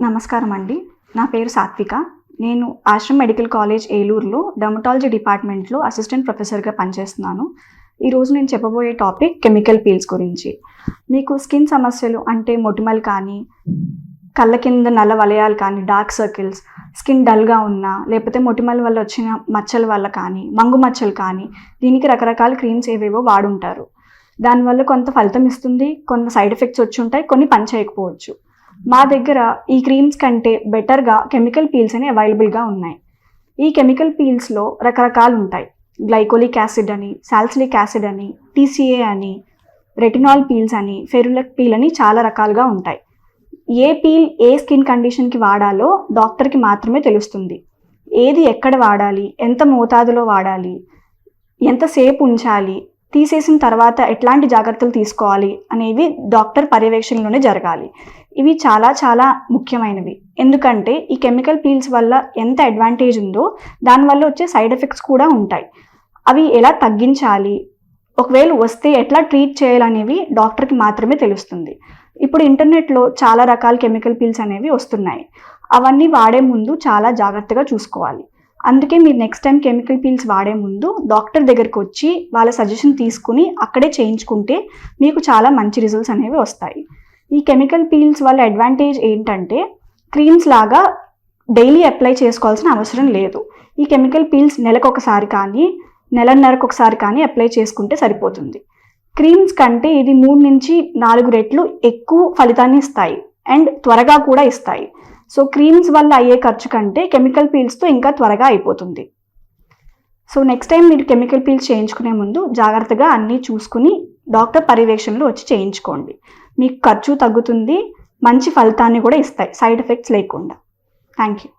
నమస్కారం అండి నా పేరు సాత్విక. నేను ఆశ్రమ్ మెడికల్ కాలేజ్ ఏలూరులో డర్మటాలజీ డిపార్ట్మెంట్లో అసిస్టెంట్ ప్రొఫెసర్గా పనిచేస్తున్నాను. ఈరోజు నేను చెప్పబోయే టాపిక్ కెమికల్ పీల్స్ గురించి. మీకు స్కిన్ సమస్యలు అంటే మొటిమలు కానీ కళ్ళ కింద నల్ల వలయాలు కానీ డార్క్ సర్కిల్స్ స్కిన్ డల్గా ఉన్నా లేకపోతే మొటిమల వల్ల వచ్చిన మచ్చల వల్ల కానీ మంగు మచ్చలు కానీ దీనికి రకరకాల క్రీమ్స్ ఏవేవో వాడుంటారు. దానివల్ల కొంత ఫలితం ఇస్తుంది కొంత సైడ్ ఎఫెక్ట్స్ వచ్చి ఉంటాయి కొన్ని పని చేయకపోవచ్చు మా దగ్గర ఈ క్రీమ్స్ కంటే బెటర్గా కెమికల్ పీల్స్ అని అవైలబుల్గా ఉన్నాయి. ఈ కెమికల్ పీల్స్లో రకరకాలు ఉంటాయి. గ్లైకోలిక్ యాసిడ్ అని సాల్సిలిక్ యాసిడ్ అని టీసీఏ అని రెటినాల్ పీల్స్ అని ఫెరులక్ పీల్ అని చాలా రకాలుగా ఉంటాయి. ఏ పీల్ ఏ స్కిన్ కండిషన్కి వాడాలో డాక్టర్కి మాత్రమే తెలుస్తుంది. ఏది ఎక్కడ వాడాలి ఎంత మోతాదులో వాడాలి ఎంతసేపు ఉంచాలి తీసేసిన తర్వాత ఎట్లాంటి జాగ్రత్తలు తీసుకోవాలి అనేవి డాక్టర్ పర్యవేక్షణలోనే జరగాలి. ఇవి చాలా చాలా ముఖ్యమైనవి. ఎందుకంటే ఈ కెమికల్ పీల్స్ వల్ల ఎంత అడ్వాంటేజ్ ఉందో దానివల్ల వచ్చే సైడ్ ఎఫెక్ట్స్ కూడా ఉంటాయి. అవి ఎలా తగ్గించాలి? ఒకవేళ వస్తే ఎట్లా ట్రీట్ చేయాలనేవి డాక్టర్కి మాత్రమే తెలుస్తుంది. ఇప్పుడు ఇంటర్నెట్లో చాలా రకాల కెమికల్ పీల్స్ అనేవి వస్తున్నాయి. అవన్నీ వాడే ముందు చాలా జాగ్రత్తగా చూసుకోవాలి. అందుకే మీరు నెక్స్ట్ టైం కెమికల్ పీల్స్ వాడే ముందు డాక్టర్ దగ్గరికి వచ్చి వాళ్ళ సజెషన్ తీసుకుని అక్కడే చేయించుకుంటే మీకు చాలా మంచి రిజల్ట్స్ అనేవి వస్తాయి. ఈ కెమికల్ పీల్స్ వల్ల అడ్వాంటేజ్ ఏంటంటే క్రీమ్స్ లాగా డైలీ అప్లై చేసుకోవాల్సిన అవసరం లేదు. ఈ కెమికల్ పీల్స్ నెలకు ఒకసారి కానీ నెలన్నరకు ఒకసారి కానీ అప్లై చేసుకుంటే సరిపోతుంది. క్రీమ్స్ కంటే ఇది మూడు నుంచి నాలుగు రెట్లు ఎక్కువ ఫలితాన్ని ఇస్తాయి అండ్ త్వరగా కూడా ఇస్తాయి. సో క్రీమ్స్ వల్ల అయ్యే ఖర్చు కంటే కెమికల్ పీల్స్తో ఇంకా త్వరగా అయిపోతుంది. సో నెక్స్ట్ టైం మీరు కెమికల్ పీల్స్ చేయించుకునే ముందు జాగ్రత్తగా అన్నీ చూసుకుని డాక్టర్ పర్యవేక్షణలో వచ్చి చేయించుకోండి. మీకు ఖర్చు తగ్గుతుంది మంచి ఫలితాన్ని కూడా ఇస్తాయి సైడ్ ఎఫెక్ట్స్ లేకుండా. Thank you